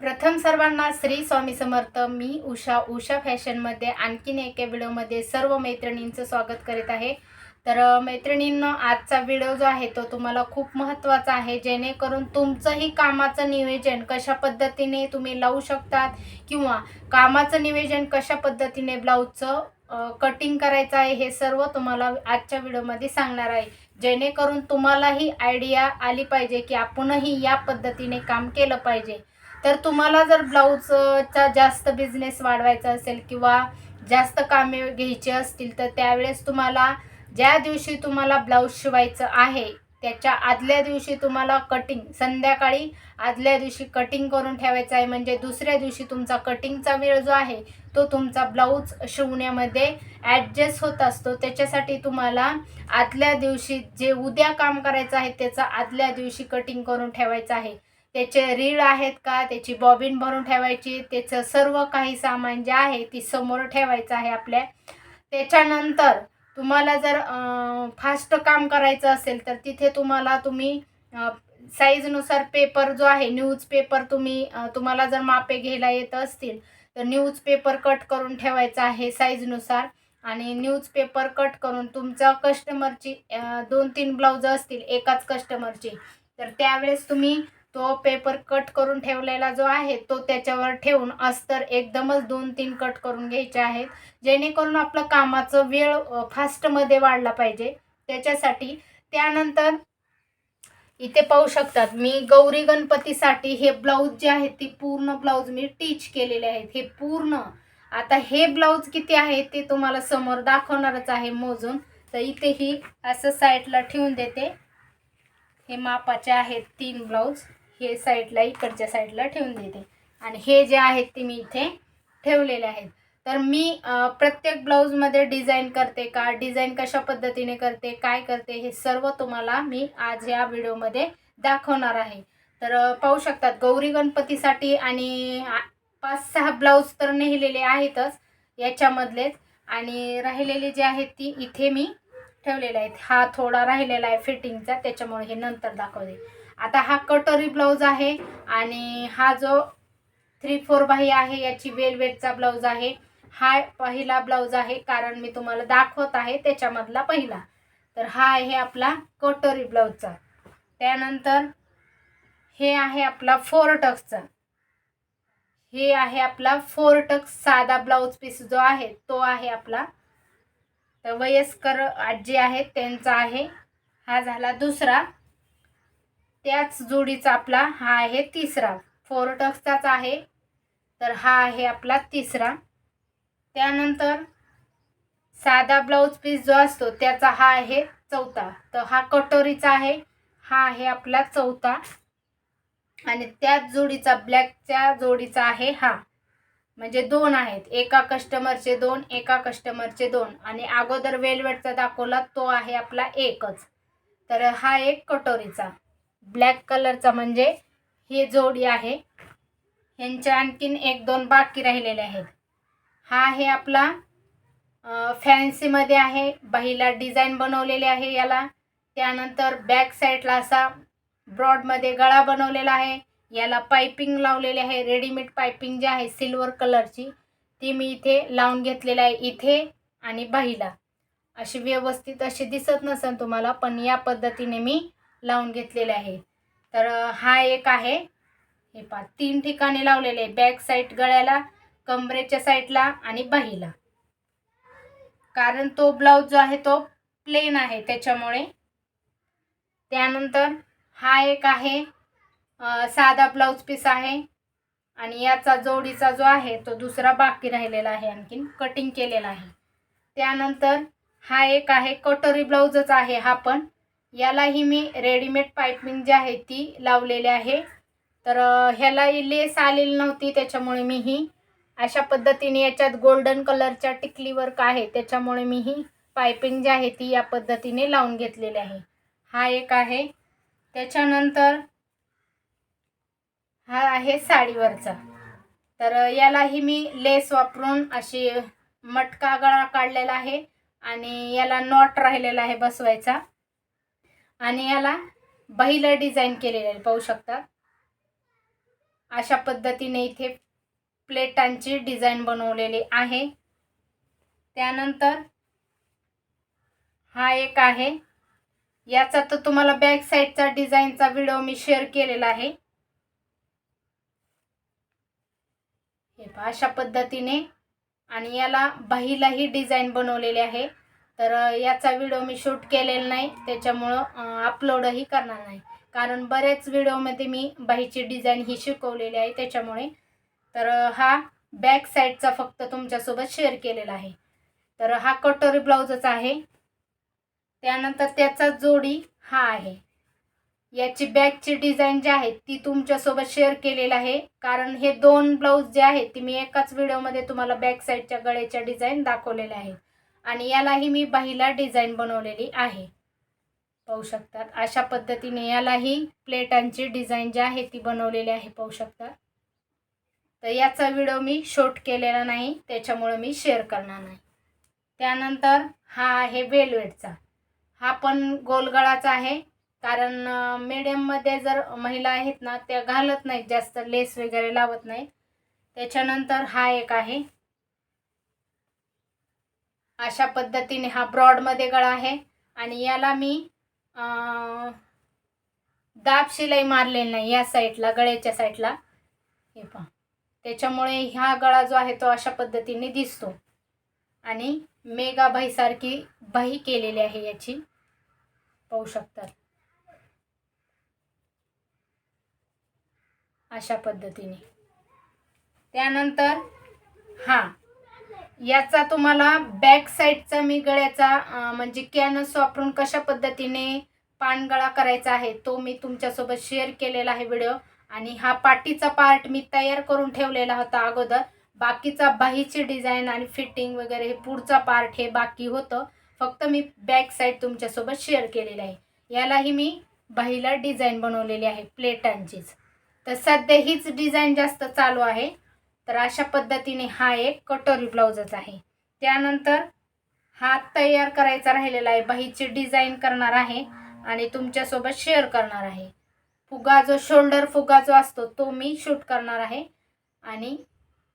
प्रथम सर्वांना श्री स्वामी समर्थ. मी उषा उषा फॅशनमध्ये आणखीन एका व्हिडिओमध्ये सर्व मैत्रिणींचं स्वागत करीत आहे. तर मैत्रिणींनं आजचा व्हिडिओ जो आहे तो तुम्हाला खूप महत्त्वाचा आहे. जेणेकरून तुमचंही कामाचं नियोजन कशा पद्धतीने तुम्ही लावू शकतात किंवा कामाचं नियोजन कशा पद्धतीने ब्लाऊजचं कटिंग करायचं आहे हे सर्व तुम्हाला आजच्या व्हिडिओमध्ये सांगणार आहे. जेणेकरून तुम्हालाही आयडिया आली पाहिजे की आपणही या पद्धतीने काम केलं पाहिजे. तर तुम्हाला जर ब्लाऊजचा जास्त बिझनेस वाढवायचा असेल किंवा जास्त कामे घ्यायची असतील तर त्यावेळेस तुम्हाला ज्या दिवशी तुम्हाला ब्लाऊज शिवायचं आहे त्याच्या आदल्या दिवशी तुम्हाला कटिंग संध्याकाळी आदल्या दिवशी कटिंग करून ठेवायचं आहे. म्हणजे दुसऱ्या दिवशी तुमचा कटिंगचा वेळ जो आहे तो तुमचा ब्लाऊज शिवण्यामध्ये ॲडजस्ट होत असतो. त्याच्यासाठी तुम्हाला आदल्या दिवशी जे उद्या काम करायचं आहे त्याचं आदल्या दिवशी कटिंग करून ठेवायचं आहे. त्याचे रीळ आहेत का? त्याची बॉबिन भरून ठेवायची. त्याचं सर्व काही सामान जे आहे ती समोर ठेवायचं आहे आपल्या. त्याच्यानंतर तुम्हाला जर फास्ट काम करायचं असेल तर तिथे तुम्हाला तुम्ही साईजनुसार पेपर जो आहे न्यूजपेपर तुम्ही तुम्हाला जर मापे घ्यायला येत असतील तर न्यूज पेपर कट करून ठेवायचा आहे साईजनुसार आणि न्यूजपेपर कट करून तुमचा कस्टमरची दोन तीन ब्लाऊज असतील एकाच कस्टमरची तर त्यावेळेस तुम्ही तो पेपर कट करून ठेवलेला जो आहे तो त्याच्यावर ठेवून अस्तर एकदमच दोन तीन कट करून घ्यायचे आहेत. जेणेकरून आपलं कामाचं वेळ फास्टमध्ये वाढला पाहिजे. त्याच्यासाठी त्यानंतर इथे पाहू शकतात मी गौरी गणपतीसाठी हे ब्लाऊज जे आहेत ती पूर्ण ब्लाऊज मी टीच केलेले आहेत. हे पूर्ण आता हे ब्लाऊज किती आहे ते तुम्हाला समोर दाखवणारच आहे मोजून. तर इथेही असं साईडला ठेवून देते. हे मापाचे आहेत तीन ब्लाऊज हे साईडला इकडच्या साईडला ठेवून देते. आणि हे जे आहेत ते मी इथे ठेवलेले आहेत. तर मी प्रत्येक ब्लाऊजमध्ये डिझाईन करते का? डिझाईन कशा पद्धतीने करते? काय करते? हे सर्व तुम्हाला मी आज या व्हिडिओमध्ये दाखवणार आहे. तर पाहू शकतात गौरी गणपतीसाठी आणि पाच सहा ब्लाऊज तर नेलेले आहेतच याच्यामधलेच. आणि राहिलेले जे आहेत ती इथे मी ठेवलेले आहेत. हा थोडा राहिलेला आहे फिटिंगचा त्याच्यामुळे हे नंतर दाखवते. आता हा कटोरी ब्लाऊज आहे आणि हा जो थ्री फोर बाही आहे याची वेलवेटचा ब्लाऊज आहे. हा पहिला ब्लाऊज आहे कारण मी तुम्हाला दाखवत आहे त्याच्यामधला पहिला. तर हा आहे आपला कटोरी ब्लाऊजचा. त्यानंतर हे आहे आपला फोर टक्सचा हे आहे आपला फोर टक्स साधा ब्लाऊज पीस जो आहे तो आहे आपला. तर वयस्कर आजी आहेत त्यांचा आहे. हा झाला दुसरा. त्याच जोडीचा आपला हा आहे तिसरा. फोर टक्सचाच आहे. तर हा आहे आपला तिसरा. त्यानंतर साधा ब्लाऊज पीस जो असतो त्याचा हा आहे चौथा. तर हा कटोरीचा आहे. हा आहे आपला चौथा. आणि त्याच जोडीचा ब्लॅकच्या जोडीचा आहे हा. म्हणजे दोन आहेत. एका कस्टमरचे दोन एका कस्टमरचे दोन. आणि अगोदर वेलवेटचा दाखवला तो आहे आपला एकच. तर हा एक कटोरीचा. ब्लॅक कलरचा म्हणजे ही जोडी आहे. ह्यांच्या आणखीन एक दोन बाकी राहिलेले आहेत. हा आहे आपला फॅन्सीमध्ये आहे. बाहीला डिझाईन बनवलेले आहे याला. त्यानंतर बॅक साईडला असा ब्रॉडमध्ये गळा बनवलेला आहे. याला पायपिंग लावलेली आहे. रेडीमेड पायपिंग जी आहे सिल्वर कलरची ती मी इथे लावून घेतलेली आहे इथे आणि बाहीला अशी व्यवस्थित अशी दिसत नसेल तुम्हाला पण या पद्धतीने मी लावून घेतलेले आहे. तर हा एक आहे. हे पा तीन ठिकाणी लावलेले आहे. बॅक साईड गळ्याला कमरेच्या साईडला आणि बाहीला. कारण तो ब्लाऊज जो आहे तो प्लेन आहे त्याच्यामुळे. त्यानंतर हा एक आहे साधा ब्लाऊज पीस आहे. आणि याचा जोडीचा जो आहे तो दुसरा बाकी राहिलेला आहे आणखीन कटिंग केलेला आहे. त्यानंतर हा एक आहे कटोरी ब्लाऊजच आहे हा पण. यालाही मी रेडीमेड पायपिंग जी आहे ती लावलेली आहे. तर ह्यालाही ह्याला लेस आलेली नव्हती त्याच्यामुळे मी ही अशा पद्धतीने याच्यात गोल्डन कलरच्या टिकली वर्क आहे त्याच्यामुळे मी ही पायपिंग जी आहे ती या पद्धतीने लावून घेतलेली आहे. हा एक आहे. त्याच्यानंतर हा आहे साडीवरचा. तर यालाही मी लेस वापरून अशी मटका गळा काढलेला आहे आणि याला नॉट राहिलेला आहे बसवायचा. आणि याला बहिलं डिझाईन केलेले आहे पाहू शकता. अशा पद्धतीने इथे प्लेटांची डिझाईन बनवलेली आहे. त्यानंतर हा एक आहे. याचा तर तुम्हाला बॅक साईडचा डिझाईनचा व्हिडिओ मी शेअर केलेला आहे. हे अशा पद्धतीने आणि याला बाहीलाही डिझाईन बनवलेली आहे. तर याचा व्हिडिओ मी शूट केलेला नाही. त्याच्यामुळं अपलोडही करणार नाही. कारण बऱ्याच व्हिडिओमध्ये मी बाहीची डिझाईन ही शिकवलेली आहे. त्याच्यामुळे तर हा बॅक साईडचा फक्त तुमच्यासोबत शेअर केलेला आहे. तर हा कटोरी ब्लाऊजच आहे. त्यानंतर त्याचा जोडी हा आहे. याची बॅकची डिझाईन जी आहे ती तुमच्यासोबत शेअर केलेलं आहे. कारण हे दोन ब्लाऊज जे आहेत ती मी एकाच व्हिडिओमध्ये तुम्हाला बॅक साईडच्या गळ्याच्या डिझाईन दाखवलेल्या आहेत. आणि यालाही मी बाहीला डिझाईन बनवलेली आहे. पाहू शकतात. अशा पद्धतीने यालाही प्लेटांची डिझाईन जी आहे ती बनवलेली आहे पाहू शकतात. तर याचा व्हिडिओ मी शूट केलेला नाही त्याच्यामुळं मी शेअर करणार नाही. त्यानंतर हा आहे वेलवेटचा. हा पण गोलगळाचा आहे कारण मीडियममध्ये जर महिला आहेत ना त्या घालत नाहीत जास्त लेस वगैरे लावत नाहीत. त्याच्यानंतर हा एक आहे. अशा पद्धतीने हा ब्रॉडमध्ये गळा आहे. आणि याला मी दाब शिलाई मारलेली नाही या साईडला गळ्याच्या साईडला. हे पहा. त्याच्यामुळे हा गळा जो आहे तो अशा पद्धतीने दिसतो. आणि मेगा बाहीसारखी बाही केलेली आहे याची. पाहू शकतात अशा पद्धतीने. त्यानंतर हां याचा तुम्हाला बॅक साईडचा मी गळ्याचा म्हणजे कॅनस वापरून कशा पद्धतीने पानगळा करायचा आहे तो मी तुमच्यासोबत शेअर केलेला आहे व्हिडिओ आणि हा पाटीचा पार्ट मी तयार करून ठेवलेला होता अगोदर. बाकीचा बाहीची डिझाईन आणि फिटिंग वगैरे हे पुढचा पार्ट हे बाकी होतं. फक्त मी बॅक साईड तुमच्यासोबत शेअर केलेलं आहे. यालाही मी बाहीला डिझाईन बनवलेली आहे प्लेटांचीच तर सध्या हीच डिझाईन जास्त चालू आहे. तर अशा पद्धतीने हा एक कटोरी ब्लाऊजच आहे. त्यानंतर हात तयार करायचा राहिलेला आहे. बाहीची डिझाईन करणार आहे आणि तुमच्यासोबत शेअर करणार आहे. फुगा जो शोल्डर फुगा जो असतो तो मी शूट करणार आहे आणि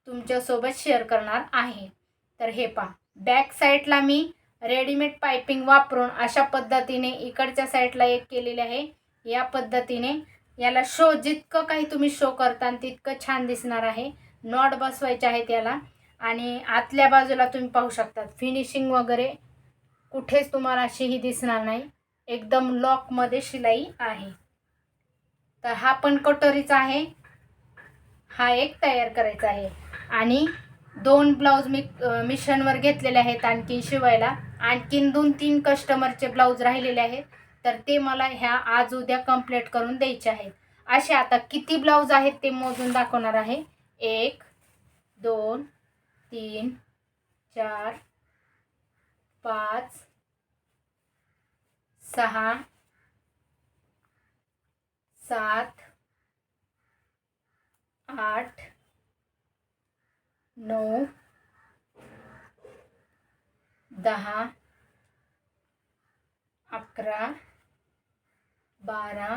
तुमच्यासोबत शेअर करणार आहे. तर हे पहा. बॅक साईडला मी रेडीमेड पायपिंग वापरून अशा पद्धतीने इकडच्या साईडला एक केलेले आहे. या पद्धतीने याला शो जितकं काही तुम्ही शो करता तितकं छान दिसणार आहे. नॉट बसवायचे आहेत याला आणि आतल्या बाजूला तुम्ही पाहू शकतात फिनिशिंग वगैरे कुठेच तुम्हाला अशीही दिसणार नाही. एकदम लॉकमध्ये शिलाई आहे. तर हा पण कटोरीचा आहे. हा एक तयार करायचा आहे. आणि दोन ब्लाऊज मी मिशनवर घेतलेले आहेत आणखीन शिवायला. आणखीन दोन तीन कस्टमरचे ब्लाऊज राहिलेले आहेत. तर ते मला ह्या आज उद्या कंप्लीट करून द्यायचे आहेत. असे आता किती ब्लाऊज आहेत ते मोजून दाखवणार आहे. एक दोन तीन चार पाच सहा सात आठ नऊ दहा अकरा बारा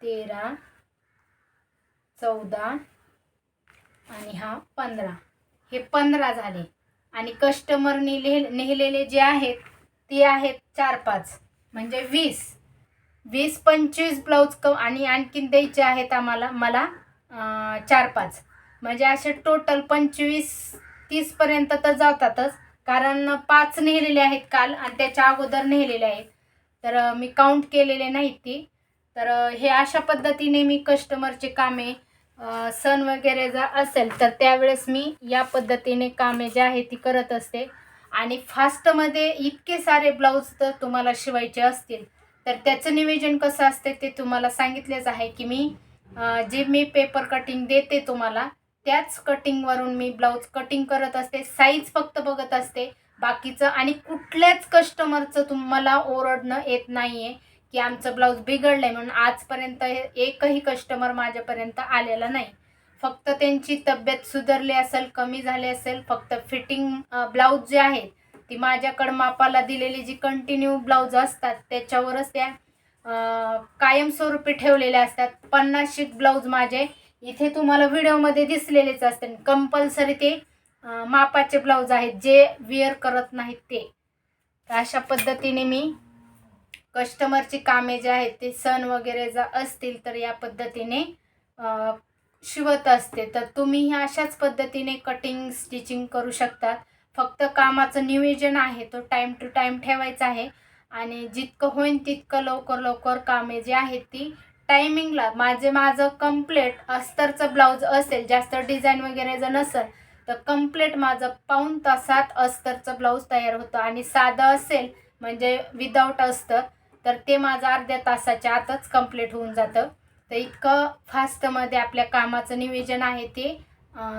तेरा चौदा आणि हा पंधरा. हे पंधरा झाले. आणि कस्टमरनी लिह नेलेले जे आहेत ते आहेत चार पाच म्हणजे वीस. वीस पंचवीस ब्लाऊज क आणि आणखीन द्यायचे आहेत आम्हाला मला चार पाच म्हणजे असे टोटल पंचवीस तीसपर्यंत तर जातातच. कारण पाच नेलेले आहेत काल आणि त्याच्या अगोदर नेलेले आहेत. तर मी काउंट केलेले नाहीत ती. तर हे अशा पद्धतीने मी कस्टमरचे कामे सण वगैरे जर असेल तर त्यावेळेस मी या पद्धतीने कामे जे आहे ती करत असते. आणि फास्टमध्ये इतके सारे ब्लाऊज तर तुम्हाला शिवायचे असतील. तर त्याचं नियोजन कसं असते ते तुम्हाला सांगितलेच आहे की मी जे मी पेपर कटिंग देते तुम्हाला त्याच कटिंगवरून मी ब्लाऊज कटिंग करत असते. साईज फक्त बघत असते. बाकीचं आणि कुठल्याच कस्टमरचं तुम्हाला ओरडणं येत नाही आहे की आमचं ब्लाऊज बिघडलं आहे म्हणून आजपर्यंत हे- एकही कस्टमर माझ्यापर्यंत आलेला नाही. फक्त त्यांची तब्येत सुधारली असेल कमी झाली असेल फक्त फिटिंग ब्लाऊज जे आहेत ती माझ्याकडं मापाला दिलेली जी कंटिन्यू ब्लाऊज असतात त्याच्यावरच त्या कायमस्वरूपी ठेवलेल्या असतात. पन्नास ब्लाऊज माझे इथे तुम्हाला व्हिडिओमध्ये दिसलेलेच असते कंपल्सरी ते मापाचे ब्लाऊज आहेत जे विअर करत नाहीत ते. अशा पद्धतीने मी कस्टमरची कामे जे आहेत ते सण वगैरे जर असतील तर या पद्धतीने शिवत असते. तर तुम्ही अशाच पद्धतीने कटिंग स्टिचिंग करू शकतात. फक्त कामाचं नियोजन आहे तो टाईम टू टाईम ठेवायचा आहे. आणि जितकं होईल तितकं लवकर लवकर कामे जी आहेत ती टायमिंगला माझे माझं कम्प्लेट अस्तरचं ब्लाऊज असेल जास्त डिझाईन वगैरे जर नसेल तर कम्प्लेट माझं पाऊण तासात अस्तरचं ब्लाऊज तयार होतं. आणि साधं असेल म्हणजे विदाऊट अस्तर तर ते माझं अर्ध्या तासाच्या आतच कंप्लीट होऊन जातं. तर इतकं फास्टमध्ये आपल्या कामाचं नियोजन आहे ते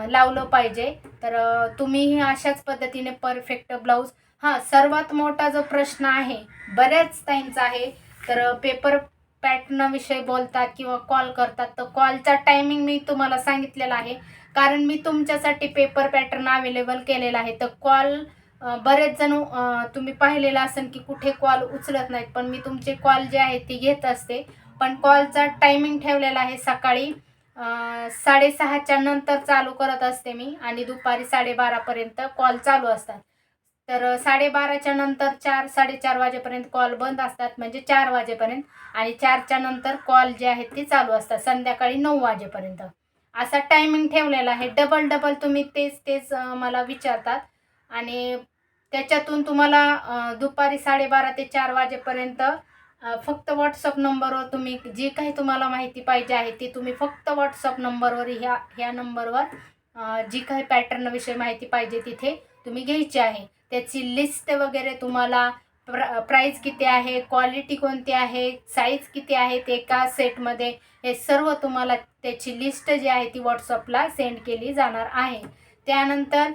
लावलं पाहिजे. तर तुम्हीही अशाच पद्धतीने परफेक्ट ब्लाऊज हां सर्वात मोठा जो प्रश्न आहे बऱ्याच टाईमचा आहे. तर पेपर पॅटर्नविषयी बोलतात किंवा कॉल करतात. तर कॉलचा टायमिंग मी तुम्हाला सांगितलेला आहे. कारण मी तुमच्यासाठी पेपर पॅटर्न अवेलेबल केलेला आहे. तर कॉल बरेच जण तुम्ही पाहिलेलं असेल की कुठे कॉल उचलत नाहीत पण मी तुमचे कॉल जे आहेत ते घेत असते. पण कॉलचा टायमिंग ठेवलेला आहे सकाळी साडेसहाच्या नंतर चालू करत असते मी आणि दुपारी साडेबारापर्यंत कॉल चालू असतात. तर साडेबाराच्या नंतर चार साडेचार वाजेपर्यंत कॉल बंद असतात म्हणजे चार वाजेपर्यंत आणि चारच्या नंतर कॉल जे आहेत ते चालू असतात संध्याकाळी नऊ वाजेपर्यंत. असा टायमिंग ठेवलेला आहे. डबल डबल तुम्ही तेच तेच मला विचारतात. आणि त्याच्यातून तुम्हाला दुपारी साडेबारा ते चार वाजेपर्यंत फक्त व्हॉट्सअप नंबरवर तुम्ही जी काही तुम्हाला माहिती पाहिजे आहे ती तुम्ही फक्त व्हॉट्सअप नंबरवर ह्या ह्या नंबरवर जी काही पॅटर्नविषयी माहिती पाहिजे तिथे तुम्ही घ्यायची आहे. त्याची लिस्ट वगैरे तुम्हाला प्र प्राईज किती आहे क्वालिटी कोणती आहे साईज किती आहे ते एका सेटमध्ये हे सर्व तुम्हाला त्याची लिस्ट जी आहे ती व्हॉट्सअपला सेंड केली जाणार आहे. त्यानंतर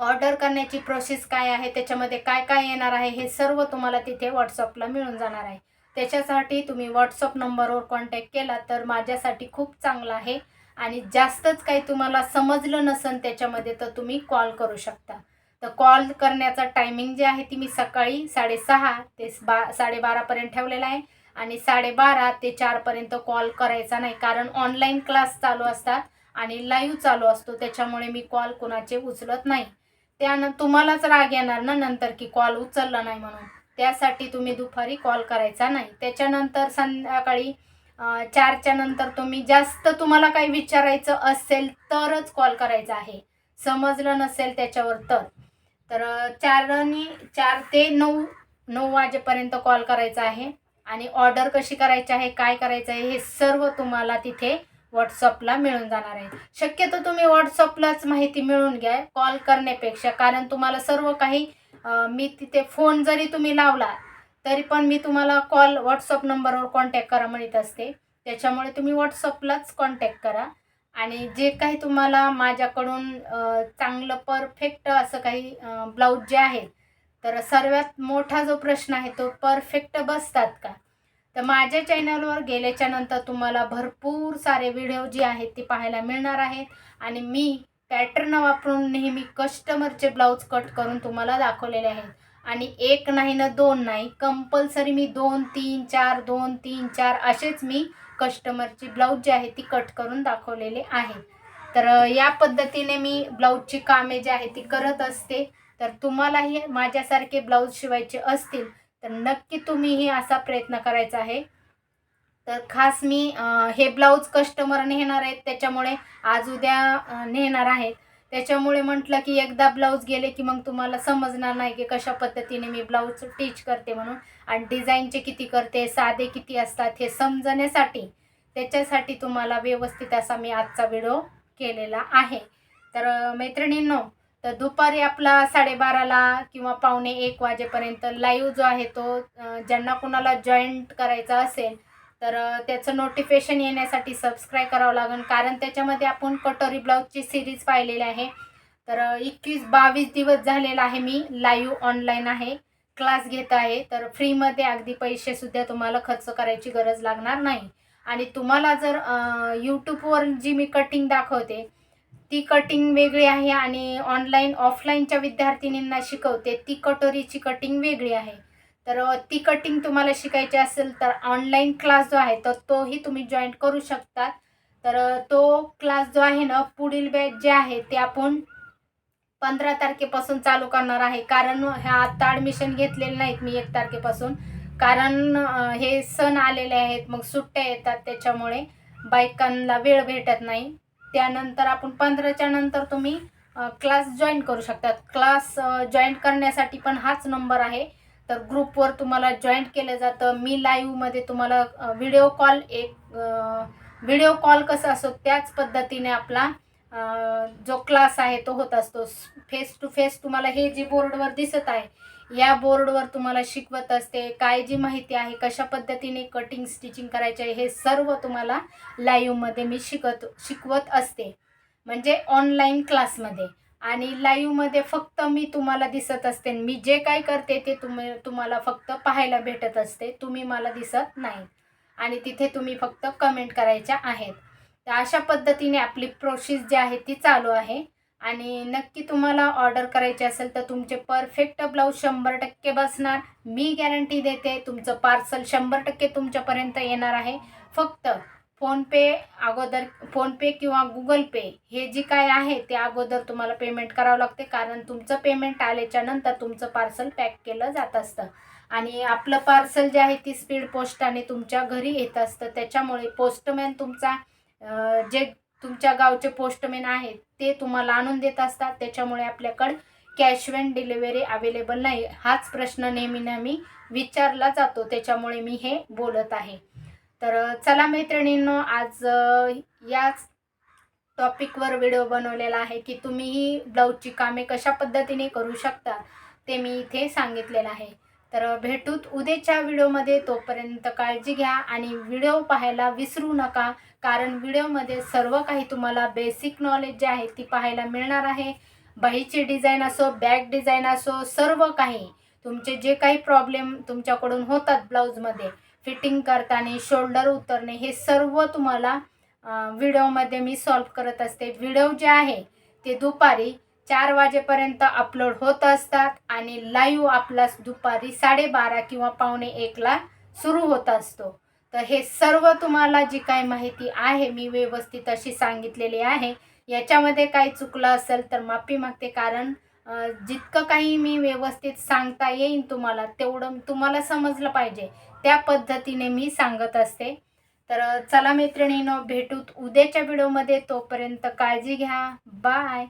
ऑर्डर करण्याची प्रोसेस काय आहे त्याच्यामध्ये काय काय येणार आहे हे सर्व तुम्हाला तिथे व्हॉट्सअपला मिळून जाणार आहे. त्याच्यासाठी तुम्ही व्हॉट्सअप नंबरवर कॉन्टॅक्ट केला तर माझ्यासाठी खूप चांगलं आहे आणि जास्तच काही तुम्हाला समजलं नसन त्याच्यामध्ये तर तुम्ही कॉल करू शकता. तर कॉल करण्याचा टायमिंग जे आहे ती मी सकाळी साडेसहा ते बा साडेबारापर्यंत ठेवलेला आहे आणि साडेबारा ते चारपर्यंत कॉल करायचा नाही कारण ऑनलाईन क्लास चालू असतात आणि लाईव्ह चालू असतो त्याच्यामुळे मी कॉल कोणाचे उचलत नाही. त्यानं तुम्हालाच राग येणार ना नंतर की कॉल उचलला नाही म्हणून. त्यासाठी तुम्ही दुपारी कॉल करायचा नाही. त्याच्यानंतर संध्याकाळी चारच्या नंतर तुम्ही जास्त तुम्हाला काही विचारायचं असेल तरच कॉल करायचा आहे. समजलं नसेल त्याच्यावर तर. तर चारनी चार ते नऊ नऊ वाजेपर्यंत कॉल करायचा आहे. आणि ऑर्डर कशी करायची आहे काय करायचं आहे हे सर्व तुम्हाला तिथे व्हॉट्सअपला मिळून जाणार आहे. शक्यतो तुम्ही व्हॉट्सअपलाच माहिती मिळून घ्या कॉल करण्यापेक्षा कारण तुम्हाला सर्व काही मी तिथे फोन जरी तुम्ही लावला तरी पण मी तुम्हाला कॉल व्हॉट्सअप नंबरवर कॉन्टॅक्ट करा म्हणत असते. त्याच्यामुळे तुम्ही व्हॉट्सअपलाच कॉन्टॅक्ट करा. आणि जे काही तुम्हाला माझ्याकडून चांगलं परफेक्ट असं काही ब्लाऊज जे आहे तर सर्वात मोठा जो प्रश्न आहे तो परफेक्ट बसतात का? तर माझ्या चॅनलवर गेल्याच्यानंतर तुम्हाला भरपूर सारे व्हिडिओ जे आहेत ते पाहायला मिळणार आहेत. आणि मी पॅटर्न वापरून नेहमी कस्टमरचे ब्लाऊज कट करून तुम्हाला दाखवलेले आहेत. आणि एक नाही ना दोन नाही कंपल्सरी मी दोन तीन चार दोन तीन चार असेच मी कस्टमरची ब्लाऊज जी आहे ती कट करून दाखवलेले आहे तर या पद्धतीने मी ब्लाऊजची कामे जी आहे ती करत असते. तर तुम्हालाही माझ्यासारखे ब्लाऊज शिवायचे असतील तर नक्की तुम्हीही असा प्रयत्न करायचा आहे. तर खास मी हे ब्लाऊज कस्टमर नेणार आहेत त्याच्यामुळे आज उद्या नेणार आहेत. त्याच्यामुळे म्हटलं की एकदा ब्लाऊज गेले की मग तुम्हाला समजणार नाही की कशा पद्धतीने मी ब्लाऊज टीच करते म्हणून. आणि डिझाईनचे किती करते साधे किती असतात हे समजण्यासाठी त्याच्यासाठी तुम्हाला व्यवस्थित असा मी आजचा व्हिडिओ केलेला आहे. तर मैत्रिणींनो तर दुपारी आपला साडेबाराला किंवा पावणे एक वाजेपर्यंत लाईव्ह जो आहे तो ज्यांना कुणाला जॉईंट करायचा असेल तर त्याचं नोटिफिकेशन येण्यासाठी सबस्क्राईब करावं लागेल. कारण त्याच्यामध्ये आपण कटोरी ब्लाऊजची सिरीज पाहिलेली आहे. तर एकवीस बावीस दिवस झालेला आहे मी लाईव्ह ऑनलाईन आहे. क्लास घेत आहे. तर फ्रीमध्ये अगदी पैसेसुद्धा तुम्हाला खर्च करायची गरज लागणार नाही. आणि तुम्हाला जर यूट्यूबवर जी मी कटिंग दाखवते ती कटिंग वेगळी आहे आणि ऑनलाईन ऑफलाईनच्या विद्यार्थिनींना शिकवते ती कटोरीची कटिंग वेगळी आहे. तर ती कटिंग तुम्हाला शिकायची असेल तर ऑनलाईन क्लास जो आहे तर तोही तुम्ही जॉईन करू शकतात. तर तो क्लास जो आहे ना पुढील बॅच जे आहे ते आपण पंधरा तारखेपासून चालू करणार आहे. कारण ह्या आत्ता ॲडमिशन घेतलेले नाहीत मी एक तारखेपासून. कारण हे सण आलेले आहेत मग सुट्ट्या येतात त्याच्यामुळे बायकांना वेळ भेटत नाही. त्यानंतर आपण पंधराच्या नंतर तुम्ही क्लास जॉईन करू शकतात. क्लास जॉईन करण्यासाठी पण हाच नंबर आहे. तर ग्रुपवर तुम्हाला जॉईन केलं जातं. मी लाईव्हमध्ये तुम्हाला व्हिडिओ कॉल एक व्हिडिओ कॉल कसा असतो त्याच पद्धतीने आपला जो क्लास आहे तो होत असतो. फेस टू फेस तुम्हाला हे जे बोर्डवर दिसत आहे या बोर्डवर तुम्हाला शिकवत असते काय जी माहिती आहे कशा पद्धतीने कटिंग स्टिचिंग करायचे आहे हे सर्व तुम्हाला लाईव्हमध्ये मी शिकत शिकवत असते. म्हणजे ऑनलाईन क्लासमध्ये आणि लाईव्हमध्ये फक्त मी तुम्हाला दिसत असते. मी जे काय करते ते तुम्ही तुम्हाला फक्त पाहायला भेटत असते. तुम्ही मला दिसत नाही. आणि तिथे तुम्ही फक्त कमेंट करायच्या आहेत. तर अशा पद्धतीने आपली प्रोसेस जी आहे ती चालू आहे. आणि नक्की तुम्हाला ऑर्डर करायची असेल तर तुमचे परफेक्ट ब्लाऊज शंभर टक्के बसणार. मी गॅरंटी देते तुमचं पार्सल शंभर टक्के तुमच्यापर्यंत येणार आहे. फक्त फोनपे अगोदर फोनपे किंवा गुगल पे हे जे काय आहे ते अगोदर तुम्हाला पेमेंट करावं लागते. कारण तुमचं पेमेंट आल्याच्यानंतर तुमचं पार्सल पॅक केलं जात असतं. आणि आपलं पार्सल जे आहे ती स्पीड पोस्टाने तुमच्या घरी येत असतं. त्याच्यामुळे पोस्टमॅन तुमचा जे तुमच्या गावचे पोस्टमॅन आहेत ते तुम्हाला आणून देत असतात. त्याच्यामुळे आपल्याकडं कॅश ऑन डिलिव्हरी अवेलेबल नाही. हाच प्रश्न नेहमी नेहमी विचारला जातो. त्याच्यामुळे मी हे बोलत आहे. तर चला मैत्रिणींनो आज याच टॉपिकवर व्हिडिओ बनवलेला आहे की तुम्हीही ब्लाऊजची कामे कशा पद्धतीने करू शकता ते मी इथे सांगितलेलं आहे. तर भेटूत उद्याच्या व्हिडिओमध्ये. तोपर्यंत काळजी घ्या आणि व्हिडिओ पाहायला विसरू नका कारण व्हिडिओमध्ये सर्व काही तुम्हाला बेसिक नॉलेज जे आहे ती पाहायला मिळणार आहे. बाहीची डिझाईन असो बॅक डिझाईन असो सर्व काही. तुमचे जे काही प्रॉब्लेम तुमच्याकडून होतात ब्लाऊजमध्ये फिटिंग करताना शोल्डर उतरणे हे सर्व तुम्हाला व्हिडिओमध्ये मी सॉल्व करत असते. व्हिडिओ जे आहे ते दुपारी चार वाजेपर्यंत अपलोड होत असतात आणि लाईव्ह आपला दुपारी साडेबारा किंवा पावणे एकला सुरू होत असतो. तर हे सर्व तुम्हाला जी काही माहिती आहे मी व्यवस्थित अशी सांगितलेली आहे. याच्यामध्ये काही चुकलं असेल तर माफी मागते कारण जितकं काही मी व्यवस्थित सांगता येईन तुम्हाला तेवढं तुम्हाला समजलं पाहिजे. त्या पद्धतीने मी सांगत असते. तर चला मैत्रिणीनं भेटूत उद्याच्या व्हिडिओमध्ये तोपर्यंत काळजी घ्या. बाय